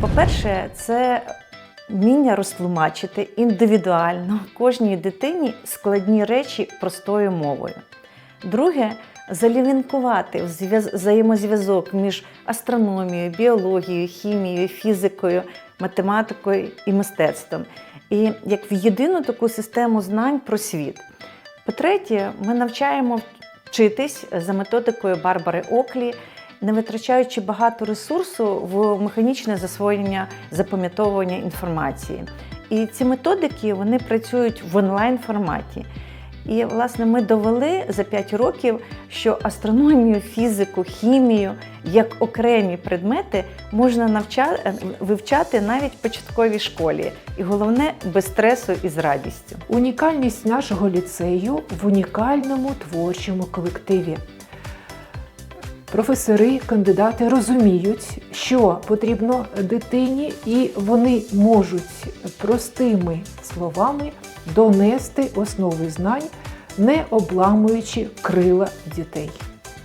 По-перше, це вміння розтлумачити індивідуально кожній дитині складні речі простою мовою. Друге, залівінкувати взаємозв'язок між астрономією, біологією, хімією, фізикою, математикою і мистецтвом. І як в єдину таку систему знань про світ. По-третє, ми навчаємо вчитись за методикою Барбари Оклі, не витрачаючи багато ресурсу в механічне засвоєння запам'ятовування інформації. І ці методики вони працюють в онлайн форматі. І, власне, ми довели за 5 років, що астрономію, фізику, хімію як окремі предмети можна навча... вивчати навіть в початковій школі. І головне без стресу і з радістю. Унікальність нашого ліцею в унікальному творчому колективі. Професори, кандидати розуміють, що потрібно дитині, і вони можуть простими словами донести основи знань, не обламуючи крила дітей.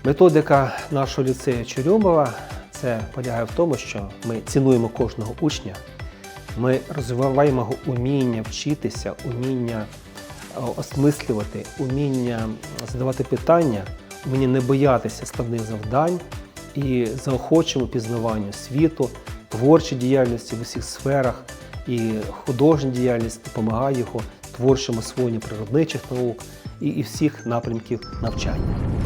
Методика нашого ліцею Чорьомова це полягає в тому, що ми цінуємо кожного учня, ми розвиваємо його уміння вчитися, уміння е, осмислювати, уміння задавати питання, уміння не боятися складних завдань і заохочуємо пізнаванню світу, творчій діяльності в усіх сферах і художня діяльність допомагає його творчому освоєнню природничих наук і, і всіх напрямків навчання.